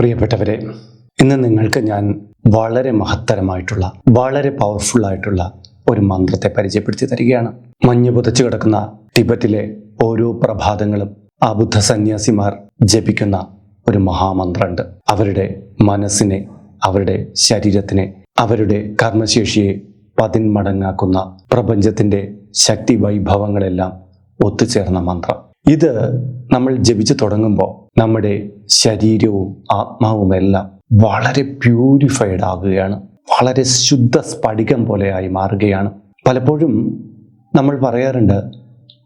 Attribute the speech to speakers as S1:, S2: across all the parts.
S1: പ്രിയപ്പെട്ടവരെ ഇന്ന് നിങ്ങൾക്ക് ഞാൻ വളരെ മഹത്തരമായിട്ടുള്ള വളരെ പവർഫുൾ ആയിട്ടുള്ള ഒരു മന്ത്രത്തെ പരിചയപ്പെടുത്തി തരികയാണ്. മഞ്ഞ് പുതച്ചു കിടക്കുന്ന ടിബറ്റിലെ ഓരോ പ്രഭാതങ്ങളും ആ ബുദ്ധ സന്യാസിമാർ ജപിക്കുന്ന ഒരു മഹാമന്ത്രമുണ്ട്. അവരുടെ മനസ്സിനെ അവരുടെ ശരീരത്തിനെ അവരുടെ കർമ്മശേഷിയെ പതിന്മടങ്ങാക്കുന്ന പ്രപഞ്ചത്തിന്റെ ശക്തി വൈഭവങ്ങളെല്ലാം ഒത്തുചേർന്ന മന്ത്രം. ഇത് നമ്മൾ ജപിച്ചു തുടങ്ങുമ്പോൾ നമ്മുടെ ശരീരവും ആത്മാവുമെല്ലാം വളരെ പ്യൂരിഫൈഡ് ആകുകയാണ്. വളരെ ശുദ്ധ സ്ഫടികം പോലെയായി മാറുകയാണ്. പലപ്പോഴും നമ്മൾ പറയാറുണ്ട്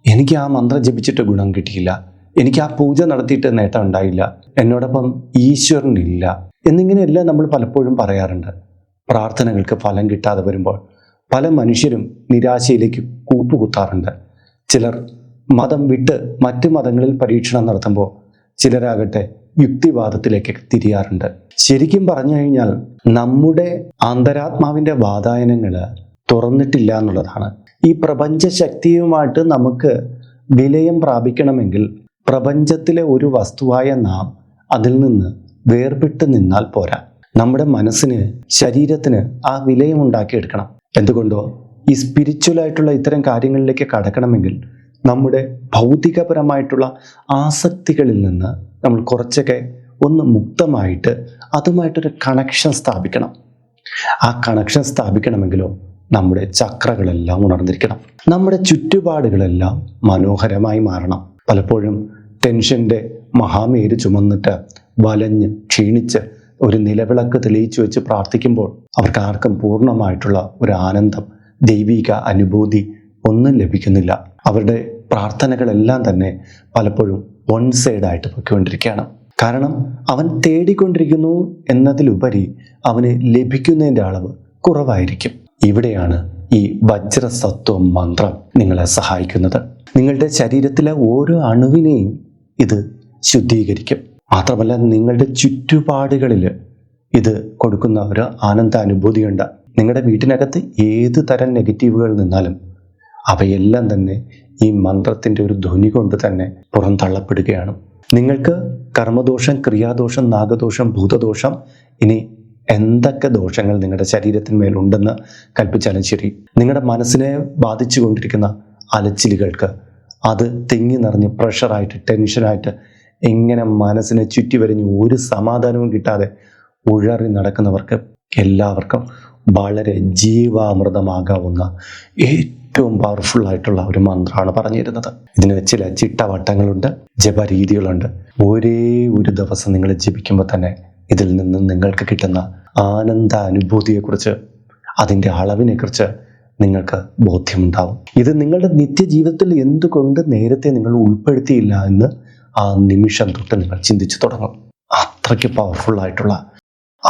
S1: എനിക്ക് ആ മന്ത്രം ജപിച്ചിട്ട് ഗുണം കിട്ടിയില്ല. എനിക്ക് ആ പൂജ നടത്തിയിട്ട് നേട്ടം ഉണ്ടായില്ല. എന്നോടൊപ്പം ഈശ്വരനില്ല. എന്നിങ്ങനെയെല്ലാം നമ്മൾ പലപ്പോഴും പറയാറുണ്ട്. പ്രാർത്ഥനകൾക്ക് ഫലം കിട്ടാതെ വരുമ്പോൾ പല മനുഷ്യരും നിരാശയിലേക്ക് കൂപ്പുകുത്താറുണ്ട് ചിലർ മതം വിട്ട് മറ്റ് മതങ്ങളിൽ പരീക്ഷണം നടത്തുമ്പോൾ ചിലരാകട്ടെ യുക്തിവാദത്തിലേക്ക് തിരിയാറുണ്ട്. ശരിക്കും പറഞ്ഞു കഴിഞ്ഞാൽ നമ്മുടെ അന്തരാത്മാവിന്റെ വാതായനങ്ങൾ തുറന്നിട്ടില്ല എന്നുള്ളതാണ്. ഈ പ്രപഞ്ച ശക്തിയുമായിട്ട് നമുക്ക് വിലയം പ്രാപിക്കണമെങ്കിൽ പ്രപഞ്ചത്തിലെ ഒരു വസ്തുവായ നാം അതിൽ നിന്ന് വേർപെട്ട് നിന്നാൽ പോരാ. നമ്മുടെ മനസ്സിന് ശരീരത്തിന് ആ വിലയം ഉണ്ടാക്കിയെടുക്കണം. എന്തുകൊണ്ടോ ഈ സ്പിരിച്വൽ ആയിട്ടുള്ള ഇത്തരം കാര്യങ്ങളിലേക്ക് കടക്കണമെങ്കിൽ നമ്മുടെ ഭൗതികപരമായിട്ടുള്ള ആസക്തികളിൽ നിന്ന് നമ്മൾ കുറച്ചൊക്കെ ഒന്ന് മുക്തമായിട്ട് അതുമായിട്ടൊരു കണക്ഷൻ സ്ഥാപിക്കണം. ആ കണക്ഷൻ സ്ഥാപിക്കണമെങ്കിലോ നമ്മുടെ ചക്രകളെല്ലാം ഉണർന്നിരിക്കണം. നമ്മുടെ ചുറ്റുപാടുകളെല്ലാം മനോഹരമായി മാറണം. പലപ്പോഴും ടെൻഷന്റെ മഹാമേര് ചുമന്നിട്ട് വലഞ്ഞ് ക്ഷീണിച്ച് ഒരു നിലവിളക്ക് തെളിയിച്ചു വെച്ച് പ്രാർത്ഥിക്കുമ്പോൾ അവർക്ക് ആർക്കും പൂർണമായിട്ടുള്ള ഒരു ആനന്ദം ദൈവിക അനുഭൂതി ഒന്നും ലഭിക്കുന്നില്ല. അവരുടെ പ്രാർത്ഥനകളെല്ലാം തന്നെ പലപ്പോഴും വൺ സൈഡ് സൈഡായിട്ട് പൊയ്ക്കൊണ്ടിരിക്കുകയാണ്. കാരണം അവൻ തേടിക്കൊണ്ടിരിക്കുന്നു എന്നതിലുപരി അവന് ലഭിക്കുന്നതിന്റെ അളവ് കുറവായിരിക്കും. ഇവിടെയാണ് ഈ വജ്രസത്വം മന്ത്രം നിങ്ങളെ സഹായിക്കുന്നത്. നിങ്ങളുടെ ശരീരത്തിലെ ഓരോ അണുവിനെയും ഇത് ശുദ്ധീകരിക്കും. മാത്രമല്ല നിങ്ങളുടെ ചുറ്റുപാടുകളിൽ ഇത് കൊടുക്കുന്ന ഒരു ആനന്ദാനുഭൂതിയുണ്ട്. നിങ്ങളുടെ വീട്ടിനകത്ത് ഏത് തരം നെഗറ്റീവുകൾ നിന്നാലും അവയെല്ലാം തന്നെ ഈ മന്ത്രത്തിന്റെ ഒരു ധ്വനി കൊണ്ട് തന്നെ പുറന്തള്ളപ്പെടുകയാണ്. നിങ്ങൾക്ക് കർമ്മദോഷം ക്രിയാദോഷം നാഗദോഷം ഭൂതദോഷം ഇനി എന്തൊക്കെ ദോഷങ്ങൾ നിങ്ങളുടെ ശരീരത്തിന്മേലുണ്ടെന്ന് കൽപ്പിച്ചാലും ശരി. നിങ്ങളുടെ മനസ്സിനെ ബാധിച്ചു കൊണ്ടിരിക്കുന്ന അലച്ചിലുകൾക്ക് അത് തിങ്ങി നിറഞ്ഞ് പ്രഷറായിട്ട് ടെൻഷനായിട്ട് എങ്ങനെ മനസ്സിനെ ചുറ്റി വരിഞ്ഞ് ഒരു സമാധാനവും കിട്ടാതെ ഉഴറി നടക്കുന്നവർക്ക് എല്ലാവർക്കും വളരെ ജീവാമൃതമാകാവുന്ന ഏറ്റവും പവർഫുൾ ആയിട്ടുള്ള ഒരു മന്ത്രമാണ് പറഞ്ഞിരുന്നത്. ഇതിന് ചില ചിട്ടവട്ടങ്ങളുണ്ട് ജപരീതികളുണ്ട്. ഒരേ ഒരു ദിവസം നിങ്ങൾ ജപിക്കുമ്പോൾ തന്നെ ഇതിൽ നിന്ന് നിങ്ങൾക്ക് കിട്ടുന്ന ആനന്ദ അനുഭൂതിയെക്കുറിച്ച് അതിന്റെ അളവിനെക്കുറിച്ച് നിങ്ങൾക്ക് ബോധ്യമുണ്ടാവും. ഇത് നിങ്ങളുടെ നിത്യജീവിതത്തിൽ എന്തുകൊണ്ട് നേരത്തെ നിങ്ങൾ ഉൾപ്പെടുത്തിയില്ല എന്ന് ആ നിമിഷം തൊട്ട് നിങ്ങൾ ചിന്തിച്ചു തുടങ്ങും. അത്രയ്ക്ക് പവർഫുൾ ആയിട്ടുള്ള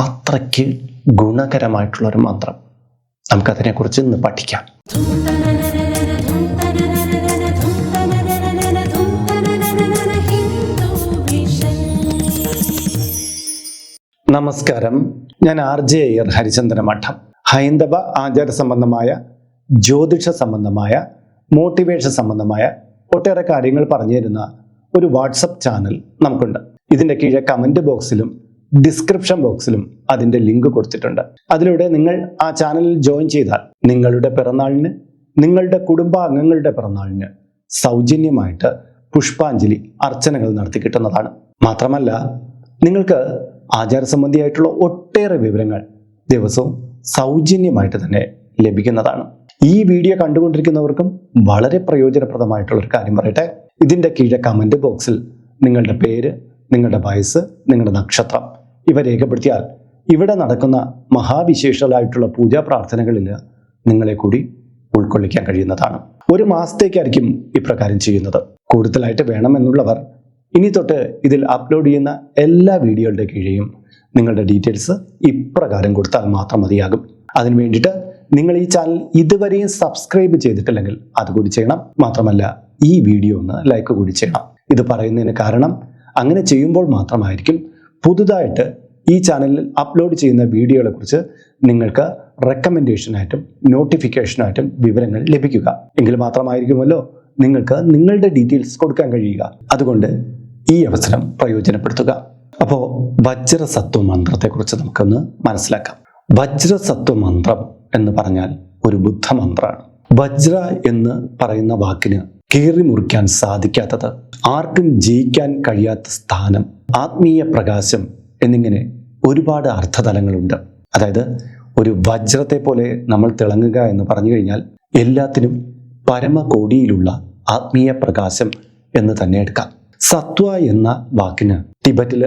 S1: അത്രയ്ക്ക് ഗുണകരമായിട്ടുള്ള ഒരു മന്ത്രം. നമുക്കതിനെക്കുറിച്ച് ഇന്ന് പഠിക്കാം. നമസ്കാരം. ഞാൻ ആർ ജെ അയ്യർ ഹരിചന്ദ്ര മഠം. ഹൈന്ദവ ആചാര സംബന്ധമായ ജ്യോതിഷ സംബന്ധമായ മോട്ടിവേഷൻ സംബന്ധമായ ഒട്ടേറെ കാര്യങ്ങൾ പറഞ്ഞു തരുന്ന ഒരു വാട്സപ്പ് ചാനൽ നമുക്കുണ്ട്. ഇതിന്റെ കീഴെ കമന്റ് ബോക്സിലും ഡിസ്ക്രിപ്ഷൻ ബോക്സിലും അതിന്റെ ലിങ്ക് കൊടുത്തിട്ടുണ്ട്. അതിലൂടെ നിങ്ങൾ ആ ചാനലിൽ ജോയിൻ ചെയ്താൽ നിങ്ങളുടെ പിറന്നാളിന് നിങ്ങളുടെ കുടുംബാംഗങ്ങളുടെ പിറന്നാളിന് സൗജന്യമായിട്ട് പുഷ്പാഞ്ജലി അർച്ചനകൾ നടത്തി കിട്ടുന്നതാണ്. മാത്രമല്ല നിങ്ങൾക്ക് ആചാരസംബന്ധിയായിട്ടുള്ള ഒട്ടേറെ വിവരങ്ങൾ ദിവസവും സൗജന്യമായിട്ട് തന്നെ ലഭിക്കുന്നതാണ്. ഈ വീഡിയോ കണ്ടുകൊണ്ടിരിക്കുന്നവർക്കും വളരെ പ്രയോജനപ്രദമായിട്ടുള്ള ഒരു കാര്യം പറയട്ടെ. ഇതിന്റെ കീഴെ കമന്റ് ബോക്സിൽ നിങ്ങളുടെ പേര് നിങ്ങളുടെ വയസ്സ് നിങ്ങളുടെ നക്ഷത്രം. ഇവ രേഖപ്പെടുത്തിയാൽ ഇവിടെ നടക്കുന്ന മഹാവിശേഷങ്ങളായിട്ടുള്ള പൂജാ പ്രാർത്ഥനകളിൽ നിങ്ങളെ കൂടി ഉൾക്കൊള്ളിക്കാൻ കഴിയുന്നതാണ്. ഒരു മാസത്തേക്കായിരിക്കും ഇപ്രകാരം ചെയ്യുന്നത്. കൂടുതലായിട്ട് വേണമെന്നുള്ളവർ ഇനി തൊട്ട് ഇതിൽ അപ്ലോഡ് ചെയ്യുന്ന എല്ലാ വീഡിയോകളുടെ കീഴെയും നിങ്ങളുടെ ഡീറ്റെയിൽസ് ഇപ്രകാരം കൊടുത്താൽ മാത്രം മതിയാകും. അതിനു വേണ്ടിയിട്ട് നിങ്ങൾ ഈ ചാനൽ ഇതുവരെയും സബ്സ്ക്രൈബ് ചെയ്തിട്ടില്ലെങ്കിൽ അതുകൂടി ചെയ്യണം. മാത്രമല്ല ഈ വീഡിയോ ഒന്ന് ലൈക്ക് കൂടി ചെയ്യണം. ഇത് പറയുന്നതിന് കാരണം അങ്ങനെ ചെയ്യുമ്പോൾ മാത്രമായിരിക്കും പുതുതായിട്ട് ഈ ചാനലിൽ അപ്ലോഡ് ചെയ്യുന്ന വീഡിയോകളെ കുറിച്ച് നിങ്ങൾക്ക് റെക്കമെൻഡേഷനായിട്ടും നോട്ടിഫിക്കേഷനായിട്ടും വിവരങ്ങൾ ലഭിക്കുക. എങ്കിൽ മാത്രമായിരിക്കുമല്ലോ നിങ്ങൾക്ക് നിങ്ങളുടെ ഡീറ്റെയിൽസ് കൊടുക്കാൻ കഴിയുക. അതുകൊണ്ട് ഈ അവസരം പ്രയോജനപ്പെടുത്തുക. അപ്പോൾ വജ്രസത്വ മന്ത്രത്തെക്കുറിച്ച് നമുക്കൊന്ന് മനസ്സിലാക്കാം. വജ്രസത്വ മന്ത്രം എന്ന് പറഞ്ഞാൽ ഒരു ബുദ്ധമന്ത്രമാണ് വജ്ര എന്ന് പറയുന്ന വാക്കിന് കീറി മുറിക്കാൻ സാധിക്കാത്തത് ആർക്കും ജയിക്കാൻ കഴിയാത്ത സ്ഥാനം ആത്മീയ പ്രകാശം എന്നിങ്ങനെ ഒരുപാട് അർത്ഥതലങ്ങളുണ്ട്. അതായത് ഒരു വജ്രത്തെ പോലെ നമ്മൾ തിളങ്ങുക എന്ന് പറഞ്ഞു കഴിഞ്ഞാൽ എല്ലാത്തിനും പരമകോടിയിലുള്ള ആത്മീയ പ്രകാശം എന്ന് തന്നെ എടുക്കാം. സത്വ എന്ന വാക്കിന് ടിബറ്റിൽ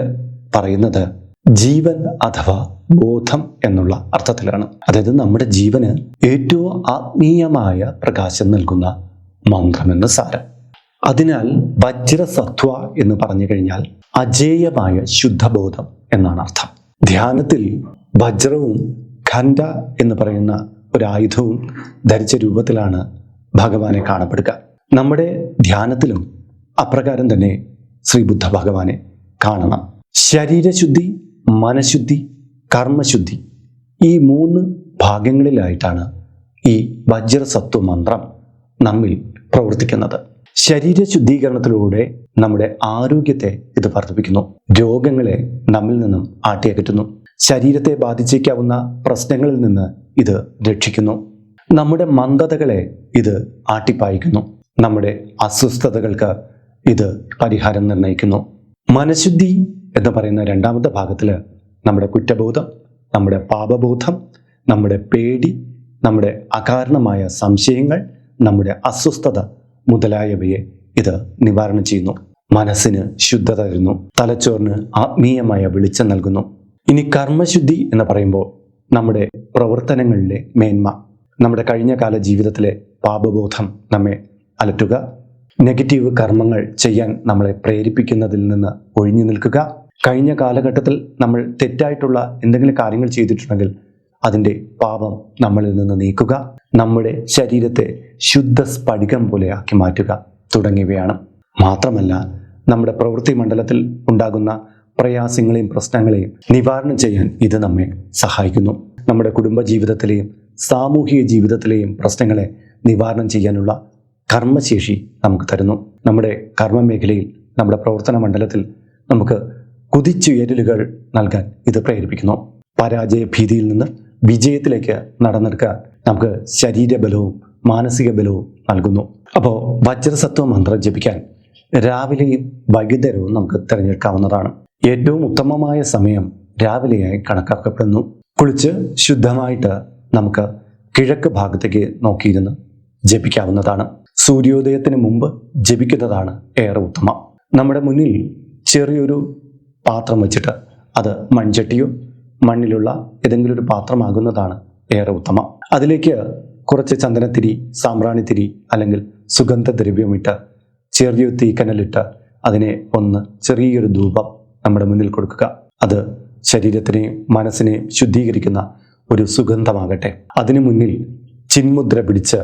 S1: പറയുന്നത് ജീവൻ അഥവാ ബോധം എന്നുള്ള അർത്ഥത്തിലാണ്. അതായത് നമ്മുടെ ജീവന് ഏറ്റവും ആത്മീയമായ പ്രകാശം നൽകുന്ന മന്ത്രമെന്ന് സാരം. അതിനാൽ വജ്രസത്വ എന്ന് പറഞ്ഞു കഴിഞ്ഞാൽ അജേയമായ ശുദ്ധബോധം എന്നാണ് അർത്ഥം. ധ്യാനത്തിൽ വജ്രവും ഖണ്ഡ എന്ന് പറയുന്ന ഒരു ആയുധവും ധരിച്ച രൂപത്തിലാണ് ഭഗവാനെ കാണപ്പെടുക. നമ്മുടെ ധ്യാനത്തിലും അപ്രകാരം തന്നെ ശ്രീ ബുദ്ധ ഭഗവാനെ കാണണം. ശരീരശുദ്ധി മനഃശുദ്ധി കർമ്മശുദ്ധി ഈ മൂന്ന് ഭാഗങ്ങളിലായിട്ടാണ് ഈ വജ്രസത്വ മന്ത്രം നമ്മിൽ പ്രവർത്തിക്കുന്നത്. ശരീര ശുദ്ധീകരണത്തിലൂടെ നമ്മുടെ ആരോഗ്യത്തെ ഇത് വർദ്ധിപ്പിക്കുന്നു. രോഗങ്ങളെ നമ്മിൽ നിന്നും ആട്ടിയകറ്റുന്നു. ശരീരത്തെ ബാധിച്ചേക്കാവുന്ന പ്രശ്നങ്ങളിൽ നിന്ന് ഇത് രക്ഷിക്കുന്നു. നമ്മുടെ മന്ദതകളെ ഇത് ആട്ടിപ്പായിക്കുന്നു. നമ്മുടെ അസ്വസ്ഥതകൾക്ക് ഇത് പരിഹാരം നിർണയിക്കുന്നു മനഃശുദ്ധി എന്ന് പറയുന്ന രണ്ടാമത്തെ ഭാഗത്തിൽ നമ്മുടെ കുറ്റബോധം നമ്മുടെ പാപബോധം നമ്മുടെ പേടി നമ്മുടെ അകാരണമായ സംശയങ്ങൾ നമ്മുടെ അസ്വസ്ഥത മുതലായവയെ ഇത് നിവാരണം ചെയ്യുന്നു. മനസ്സിന് ശുദ്ധത തരുന്നു. തലച്ചോറിന് ആത്മീയമായ വെളിച്ചം നൽകുന്നു. ഇനി കർമ്മശുദ്ധി എന്ന് പറയുമ്പോൾ നമ്മുടെ പ്രവർത്തനങ്ങളിലെ മേന്മ. നമ്മുടെ കഴിഞ്ഞ കാല ജീവിതത്തിലെ പാപബോധം നമ്മെ അലട്ടുക. നെഗറ്റീവ് കർമ്മങ്ങൾ ചെയ്യാൻ നമ്മളെ പ്രേരിപ്പിക്കുന്നതിൽ നിന്ന് ഒഴിഞ്ഞു നിൽക്കുക. കഴിഞ്ഞ കാലഘട്ടത്തിൽ നമ്മൾ തെറ്റായിട്ടുള്ള എന്തെങ്കിലും കാര്യങ്ങൾ ചെയ്തിട്ടുണ്ടെങ്കിൽ അതിന്റെ പാപം നമ്മളിൽ നിന്ന് നീക്കുക. നമ്മുടെ ശരീരത്തെ ശുദ്ധ സ്ഫടികം പോലെ ആക്കി മാറ്റുക തുടങ്ങിയവയാണ്. മാത്രമല്ല നമ്മുടെ പ്രവൃത്തി മണ്ഡലത്തിൽ ഉണ്ടാകുന്ന പ്രയാസങ്ങളെയും പ്രശ്നങ്ങളെയും നിവാരണം ചെയ്യാൻ ഇത് നമ്മെ സഹായിക്കുന്നു. നമ്മുടെ കുടുംബ ജീവിതത്തിലെയും സാമൂഹിക ജീവിതത്തിലെയും പ്രശ്നങ്ങളെ നിവാരണം ചെയ്യാനുള്ള കർമ്മശേഷി നമുക്ക് തരുന്നു. നമ്മുടെ കർമ്മ മേഖലയിൽ നമ്മുടെ പ്രവർത്തന മണ്ഡലത്തിൽ നമുക്ക് കുതിച്ചുയരലുകൾ നൽകാൻ ഇത് പ്രേരിപ്പിക്കുന്നു. പരാജയ ഭീതിയിൽ നിന്ന് വിജയത്തിലേക്ക് നടന്നെടുക്കാൻ നമുക്ക് ശരീരബലവും മാനസിക ബലവും നൽകുന്നു. അപ്പോൾ വജ്രസത്വ മന്ത്രം ജപിക്കാൻ രാവിലെയും വൈകുന്നേരവും നമുക്ക് തിരഞ്ഞെടുക്കാവുന്നതാണ്. ഏറ്റവും ഉത്തമമായ സമയം രാവിലെയായി കണക്കാക്കപ്പെടുന്നു. കുളിച്ച് ശുദ്ധമായിട്ട് നമുക്ക് കിഴക്ക് ഭാഗത്തേക്ക് നോക്കിയിരുന്ന് ജപിക്കാവുന്നതാണ്. സൂര്യോദയത്തിന് മുമ്പ് ജപിക്കുന്നതാണ് ഏറെ ഉത്തമം. നമ്മുടെ മുന്നിൽ ചെറിയൊരു പാത്രം വെച്ചിട്ട് അത് മൺചട്ടിയോ മണ്ണിലുള്ള ഏതെങ്കിലും ഒരു പാത്രമാകുന്നതാണ് ഏറെ ഉത്തമം. അതിലേക്ക് കുറച്ച് ചന്ദനത്തിരി സാമ്പ്രാണിത്തിരി അല്ലെങ്കിൽ സുഗന്ധദ്രവ്യമിട്ട് ചെറിയ തീക്കനലിട്ട് അതിനെ ഒന്ന് ചെറിയൊരു ധൂപം നമ്മുടെ മുന്നിൽ കൊടുക്കുക. അത് ശരീരത്തിനെയും മനസ്സിനെയും ശുദ്ധീകരിക്കുന്ന ഒരു സുഗന്ധമാകട്ടെ. അതിനു മുന്നിൽ ചിന്മുദ്ര പിടിച്ച്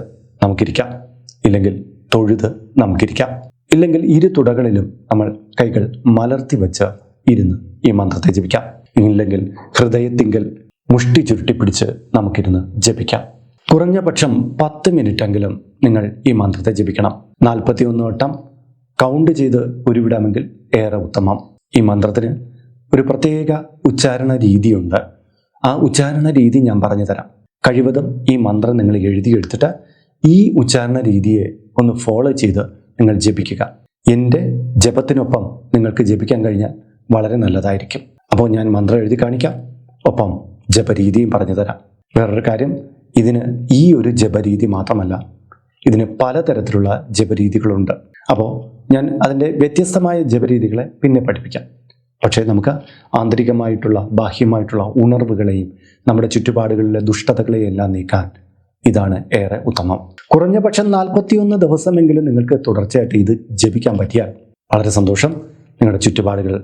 S1: നമുക്കിരിക്കാം. ഇല്ലെങ്കിൽ തൊഴുത് നമുക്കിരിക്കാം. ഇല്ലെങ്കിൽ ഇരു തുടകളിലും നമ്മൾ കൈകൾ മലർത്തി വെച്ച് ഇരുന്ന് ഈ മന്ത്രത്തെ ജപിക്കാം. ഇല്ലെങ്കിൽ ഹൃദയത്തിങ്കൽ മുഷ്ടി ചുരുട്ടിപ്പിടിച്ച് നമുക്കിരുന്ന് ജപിക്കാം. കുറഞ്ഞ പക്ഷം പത്ത് മിനിറ്റെങ്കിലും നിങ്ങൾ ഈ മന്ത്രത്തെ ജപിക്കണം. നാൽപ്പത്തിയൊന്ന് വട്ടം കൗണ്ട് ചെയ്ത് ഉരുവിടാമെങ്കിൽ ഏറെ ഉത്തമം. ഈ മന്ത്രത്തിന് ഒരു പ്രത്യേക ഉച്ചാരണ രീതിയുണ്ട്. ആ ഉച്ചാരണ രീതി ഞാൻ പറഞ്ഞു തരാം. കഴിവതും ഈ മന്ത്രം നിങ്ങൾ എഴുതിയെടുത്തിട്ട് ഈ ഉച്ചാരണ രീതിയെ ഒന്ന് ഫോളോ ചെയ്ത് നിങ്ങൾ ജപിക്കുക. എന്റെ ജപത്തിനൊപ്പം നിങ്ങൾക്ക് ജപിക്കാൻ കഴിഞ്ഞാൽ വളരെ നല്ലതായിരിക്കും. അപ്പോൾ ഞാൻ മന്ത്രം എഴുതി കാണിക്കാം. ഒപ്പം ജപരീതിയും പറഞ്ഞു തരാം. വേറൊരു കാര്യം ഇതിന് ഈ ഒരു ജപരീതി മാത്രമല്ല ഇതിന് പലതരത്തിലുള്ള ജപരീതികളുണ്ട്. അപ്പോൾ ഞാൻ അതിന്റെ വ്യത്യസ്തമായ ജപരീതികളെ പിന്നെ പഠിപ്പിക്കാം. പക്ഷേ നമുക്ക് ആന്തരികമായിട്ടുള്ള ബാഹ്യമായിട്ടുള്ള ഉണർവുകളെയും നമ്മുടെ ചുറ്റുപാടുകളിലെ ദുഷ്ടതകളെയും എല്ലാം നീക്കാൻ ഇതാണ് ഏറെ ഉത്തമം. കുറഞ്ഞ പക്ഷം നാൽപ്പത്തിയൊന്ന് ദിവസമെങ്കിലും നിങ്ങൾക്ക് തുടർച്ചയായിട്ട് ഇത് ജപിക്കാൻ പറ്റിയാൽ വളരെ സന്തോഷം. നിങ്ങളുടെ ചുറ്റുപാടുകൾ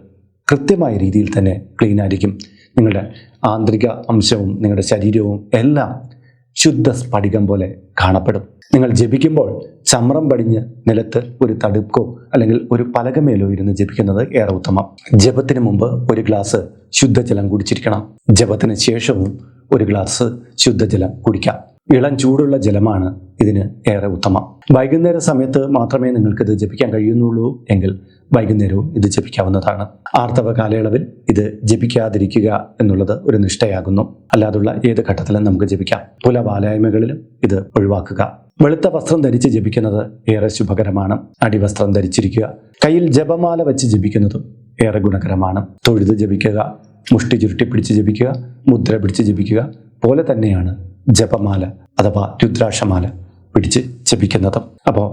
S1: കൃത്യമായ രീതിയിൽ തന്നെ ക്ലീൻ ആയിരിക്കും. നിങ്ങളുടെ ആന്തരിക അംശവും നിങ്ങളുടെ ശരീരവും എല്ലാം ശുദ്ധ സ്ഫടികം പോലെ കാണപ്പെടും. നിങ്ങൾ ജപിക്കുമ്പോൾ ചമ്രം പടിഞ്ഞ് നിലത്ത് ഒരു തടുക്കോ അല്ലെങ്കിൽ ഒരു പലകമേലോ ഇരുന്ന് ജപിക്കുന്നത് ഏറെ ഉത്തമം. ജപത്തിന് മുമ്പ് ഒരു ഗ്ലാസ് ശുദ്ധജലം കുടിച്ചിരിക്കണം. ജപത്തിന് ശേഷവും ഒരു ഗ്ലാസ് ശുദ്ധജലം കുടിക്കാം. ഇളം ചൂടുള്ള ജലമാണ് ഇതിന് ഏറെ ഉത്തമം. വൈകുന്നേര സമയത്ത് മാത്രമേ നിങ്ങൾക്ക് ഇത് ജപിക്കാൻ കഴിയുന്നുള്ളൂ എങ്കിൽ വൈകുന്നേരവും ഇത് ജപിക്കാവുന്നതാണ്. ആർത്തവ കാലയളവിൽ ഇത് ജപിക്കാതിരിക്കുക എന്നുള്ളത് ഒരു നിഷ്ഠയാകുന്നു. അല്ലാതുള്ള ഏത് ഘട്ടത്തിലും നമുക്ക് ജപിക്കാം. പുലവാലായ്മകളിലും ഇത് ഒഴിവാക്കുക. വെളുത്ത വസ്ത്രം ധരിച്ച് ജപിക്കുന്നത് ഏറെ ശുഭകരമാണ്. അടിവസ്ത്രം ധരിച്ചിരിക്കുക കയ്യിൽ ജപമാല വെച്ച് ജപിക്കുന്നതും ഏറെ ഗുണകരമാണ്. തൊഴുത് ജപിക്കുക മുഷ്ടി ചുരുട്ടി പിടിച്ച് ജപിക്കുക മുദ്ര പിടിച്ച് ജപിക്കുക പോലെ തന്നെയാണ് ജപമാല അഥവാ രുദ്രാക്ഷമാല പിടിച്ച് ജപിക്കുന്നതും. അപ്പോൾ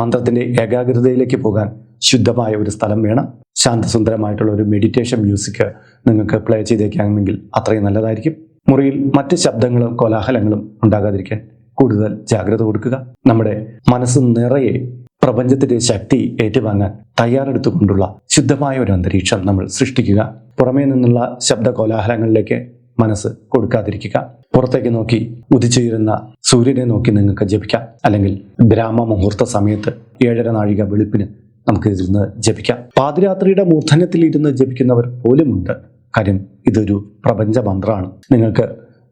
S1: മന്ത്രത്തിന്റെ ഏകാഗ്രതയിലേക്ക് പോകാൻ ശുദ്ധമായ ഒരു സ്ഥലം വേണം. ശാന്തസുന്ദരമായിട്ടുള്ള ഒരു മെഡിറ്റേഷൻ മ്യൂസിക് നിങ്ങൾക്ക് പ്ലേ ചെയ്തേക്കാമെങ്കിൽ അത്രയും നല്ലതായിരിക്കും. മുറിയിൽ മറ്റ് ശബ്ദങ്ങളും കോലാഹലങ്ങളും ഉണ്ടാകാതിരിക്കാൻ കൂടുതൽ ജാഗ്രത കൊടുക്കുക. നമ്മുടെ മനസ്സ് നിറയെ പ്രപഞ്ചത്തിന്റെ ശക്തി ഏറ്റുവാങ്ങാൻ തയ്യാറെടുത്തുകൊണ്ടുള്ള ശുദ്ധമായ ഒരു അന്തരീക്ഷം നമ്മൾ സൃഷ്ടിക്കുക. പുറമേ നിന്നുള്ള ശബ്ദ കോലാഹലങ്ങളിലേക്ക് മനസ്സ് കൊടുക്കാതിരിക്കുക. പുറത്തേക്ക് നോക്കി ഉദിച്ചുയരുന്ന സൂര്യനെ നോക്കി നിങ്ങൾക്ക് ജപിക്കാം. അല്ലെങ്കിൽ ബ്രാഹ്മ മുഹൂർത്ത സമയത്ത് ഏഴര നാഴിക വെളുപ്പിന് നമുക്ക് ഇരുന്ന് ജപിക്കാം. പാതിരാത്രിയുടെ മൂർധന്യത്തിൽ ഇരുന്ന് ജപിക്കുന്നവർ പോലുമുണ്ട്. കാര്യം ഇതൊരു പ്രപഞ്ച മന്ത്രമാണ് നിങ്ങൾക്ക്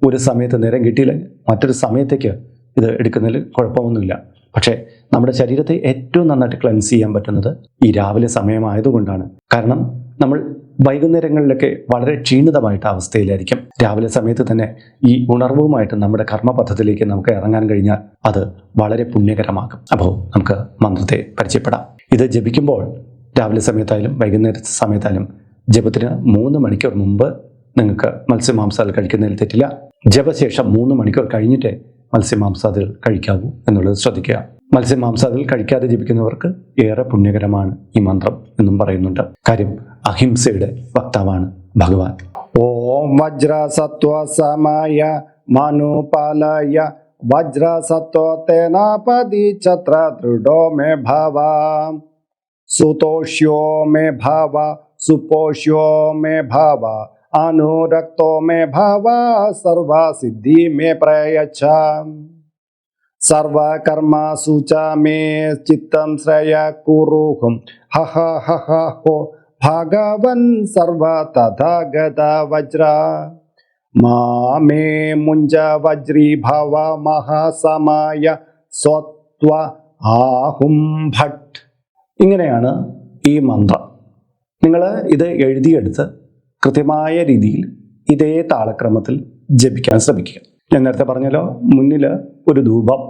S1: ഒരു സമയത്ത് നേരം കിട്ടിയില്ലെങ്കിൽ മറ്റൊരു സമയത്തേക്ക് ഇത് എടുക്കുന്നതിൽ കുഴപ്പമൊന്നുമില്ല. പക്ഷേ നമ്മുടെ ശരീരത്തെ ഏറ്റവും നന്നായിട്ട് ക്ലെൻസ് ചെയ്യാൻ പറ്റുന്നത് ഈ രാവിലെ സമയമായതുകൊണ്ടാണ്. കാരണം നമ്മൾ വൈകുന്നേരങ്ങളിലൊക്കെ വളരെ ക്ഷീണിതമായിട്ട് അവസ്ഥയിലായിരിക്കും. രാവിലെ സമയത്ത് തന്നെ ഈ ഉണർവുമായിട്ട് നമ്മുടെ കർമ്മപഥത്തിലേക്ക് നമുക്ക് ഇറങ്ങാൻ കഴിഞ്ഞാൽ അത് വളരെ പുണ്യകരമാകും. അപ്പോൾ നമുക്ക് മന്ത്രത്തെ പരിചയപ്പെടാം. ഇത് ജപിക്കുമ്പോൾ രാവിലെ സമയത്തായാലും വൈകുന്നേര സമയത്തായാലും ജപത്തിന് മൂന്ന് മണിക്കൂർ മുമ്പ് നിങ്ങൾക്ക് മത്സ്യമാംസാദികൾ കഴിക്കുന്നതിൽ തെറ്റില്ല. ജപശേഷം മൂന്ന് മണിക്കൂർ കഴിഞ്ഞിട്ടേ മത്സ്യമാംസാദികൾ കഴിക്കാവൂ എന്നുള്ളത് ശ്രദ്ധിക്കുക. മത്സ്യമാംസാദികൾ കഴിക്കാതെ ജീവിക്കുന്നവർക്ക് ഏറെ പുണ്യകരമാണ് ഈ മന്ത്രം എന്നും പറയുന്നുണ്ട്. കാര്യം അഹിംസയുടെ വക്താവാണ് ഭഗവാൻ.
S2: ഓം വജ്ര സത്വ സമയ മനുപാലയ വജ്ര സത്വ തേനാപതി ഛത്ര ദൃഢോ മേ ഭവ. സുതോഷ്യോ മേ ഭവ സുപോഷ്യോ മേ ഭവ അനുരക്തോ മേ ഭവ സർവ സിദ്ധി മേ പ്രയച്ഛ. സർവകർമ്മസു ച ചിത്തം ശ്രയ കുറുഹും. ഹോ ഭഗവൻ സർവ തഥാഗത വജ്ര. മാമേ മുഞ്ച വജ്രീ ഭവ മഹാസമായ സ്വത്വ ആഹും ഭട്ട്.
S1: ഇങ്ങനെയാണ് ഈ മന്ത്രം. നിങ്ങൾ ഇത് എഴുതിയെടുത്ത് കൃത്യമായ രീതിയിൽ ഇതേ താളക്രമത്തിൽ ജപിക്കാൻ ശ്രമിക്കുക. ഞാൻ നേരത്തെ പറഞ്ഞല്ലോ മുന്നിൽ ഒരു ധൂപം.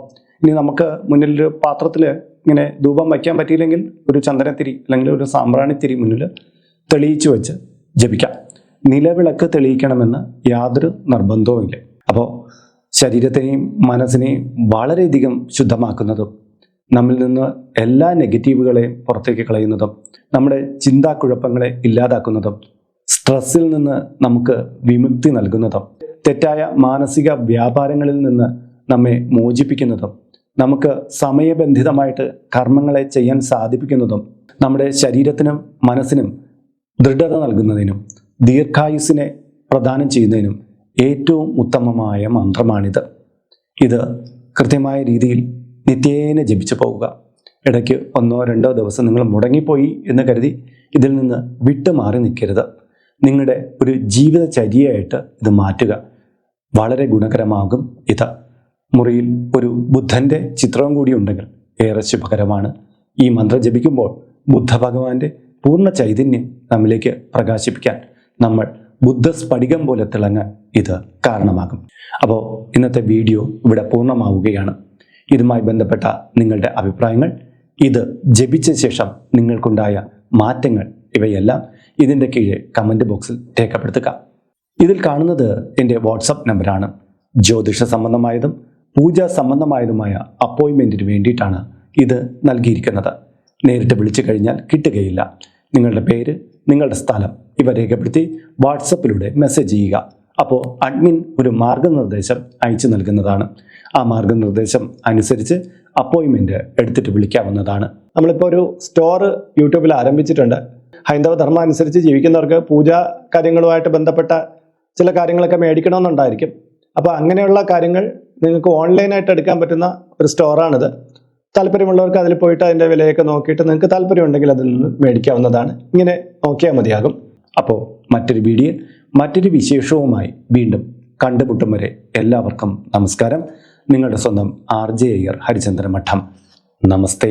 S1: ഇനി നമുക്ക് മുന്നിൽ ഒരു പാത്രത്തിൽ ഇങ്ങനെ ധൂപം വയ്ക്കാൻ പറ്റിയില്ലെങ്കിൽ ഒരു ചന്ദനത്തിരി അല്ലെങ്കിൽ ഒരു സാമ്പ്രാണിത്തിരി മുന്നിൽ തെളിയിച്ചു വെച്ച് ജപിക്കാം. നിലവിളക്ക് തെളിയിക്കണമെന്ന് യാതൊരു നിർബന്ധവുമില്ല അപ്പോൾ ശരീരത്തെയും മനസ്സിനെയും വളരെയധികം ശുദ്ധമാക്കുന്നതും നമ്മിൽ നിന്ന് എല്ലാ നെഗറ്റീവുകളെയും പുറത്തേക്ക് കളയുന്നതും നമ്മുടെ ചിന്താക്കുഴപ്പങ്ങളെ ഇല്ലാതാക്കുന്നതും സ്ട്രെസ്സിൽ നിന്ന് നമുക്ക് വിമുക്തി നൽകുന്നതും തെറ്റായ മാനസിക വ്യാപാരങ്ങളിൽ നിന്ന് നമ്മെ മോചിപ്പിക്കുന്നതും നമുക്ക് സമയബന്ധിതമായിട്ട് കർമ്മങ്ങളെ ചെയ്യാൻ സാധിപ്പിക്കുന്നതും നമ്മുടെ ശരീരത്തിനും മനസ്സിനും ദൃഢത നൽകുന്നതിനും ദീർഘായുസിനെ പ്രദാനം ചെയ്യുന്നതിനും ഏറ്റവും ഉത്തമമായ മന്ത്രമാണിത്. ഇത് കൃത്യമായ രീതിയിൽ നിത്യേന ജപിച്ചു പോവുക. ഇടയ്ക്ക് ഒന്നോ രണ്ടോ ദിവസം നിങ്ങൾ മുടങ്ങിപ്പോയി എന്ന് കരുതി ഇതിൽ നിന്ന് വിട്ടുമാറി നിൽക്കരുത്. നിങ്ങളുടെ ഒരു ജീവിതചര്യയായിട്ട് ഇത് മാറ്റുക. വളരെ ഗുണകരമാകും. ഇത് മുറിയിൽ ഒരു ബുദ്ധന്റെ ചിത്രവും കൂടി ഉണ്ടെങ്കിൽ ഏറെ ശുഭകരമാണ്. ഈ മന്ത്രം ജപിക്കുമ്പോൾ ബുദ്ധ ഭഗവാന്റെ പൂർണ ചൈതന്യം നമ്മിലേക്ക് പ്രകാശിപ്പിക്കാൻ നമ്മൾ ബുദ്ധ സ്ഫടികം പോലെ തിളങ്ങാൻ ഇത് കാരണമാകും. അപ്പോൾ ഇന്നത്തെ വീഡിയോ ഇവിടെ പൂർണമാവുകയാണ്. ഇതുമായി ബന്ധപ്പെട്ട നിങ്ങളുടെ അഭിപ്രായങ്ങൾ ഇത് ജപിച്ച ശേഷം നിങ്ങൾക്കുണ്ടായ മാറ്റങ്ങൾ ഇവയെല്ലാം ഇതിന്റെ കീഴെ കമന്റ് ബോക്സിൽ രേഖപ്പെടുത്തുക. ഇതിൽ കാണുന്നത് എന്റെ വാട്സപ്പ് നമ്പറാണ്. ജ്യോതിഷ സംബന്ധമായതും പൂജ സംബന്ധമായതുമായ അപ്പോയിൻമെന്റിന് വേണ്ടിയിട്ടാണ് ഇത് നൽകിയിരിക്കുന്നത്. നേരിട്ട് വിളിച്ചു കഴിഞ്ഞാൽ കിട്ടുകയില്ല. നിങ്ങളുടെ പേര് നിങ്ങളുടെ സ്ഥലം ഇവ രേഖപ്പെടുത്തി വാട്സപ്പിലൂടെ മെസ്സേജ് ചെയ്യുക. അപ്പോൾ അഡ്മിൻ ഒരു മാർഗനിർദ്ദേശം അയച്ചു നൽകുന്നതാണ്. ആ മാർഗനിർദ്ദേശം അനുസരിച്ച് അപ്പോയിൻമെന്റ് എടുത്തിട്ട് വിളിക്കാവുന്നതാണ്. നമ്മളിപ്പോൾ ഒരു സ്റ്റോർ യൂട്യൂബിൽ ആരംഭിച്ചിട്ടുണ്ട്. ഹൈന്ദവ ധർമ്മം അനുസരിച്ച് ജീവിക്കുന്നവർക്ക് പൂജാ കാര്യങ്ങളുമായിട്ട് ബന്ധപ്പെട്ട ചില കാര്യങ്ങളൊക്കെ മേടിക്കണമെന്നുണ്ടായിരിക്കും. അപ്പോൾ അങ്ങനെയുള്ള കാര്യങ്ങൾ നിങ്ങൾക്ക് ഓൺലൈനായിട്ട് എടുക്കാൻ പറ്റുന്ന ഒരു സ്റ്റോറാണിത്. താല്പര്യമുള്ളവർക്ക് അതിൽ പോയിട്ട് അതിന്റെ വിലയൊക്കെ നോക്കിയിട്ട് നിങ്ങൾക്ക് താല്പര്യമുണ്ടെങ്കിൽ അതിൽ നിന്ന് മേടിക്കാവുന്നതാണ്. ഇങ്ങനെ നോക്കിയാൽ മതിയാകും. അപ്പോൾ മറ്റൊരു വീഡിയോ മറ്റൊരു വിശേഷവുമായി വീണ്ടും കണ്ടുമുട്ടും വരെ എല്ലാവർക്കും നമസ്കാരം. നിങ്ങളുടെ സ്വന്തം ആർ ജെ അയ്യർ ഹരിചന്ദ്ര മഠം നമസ്തേ.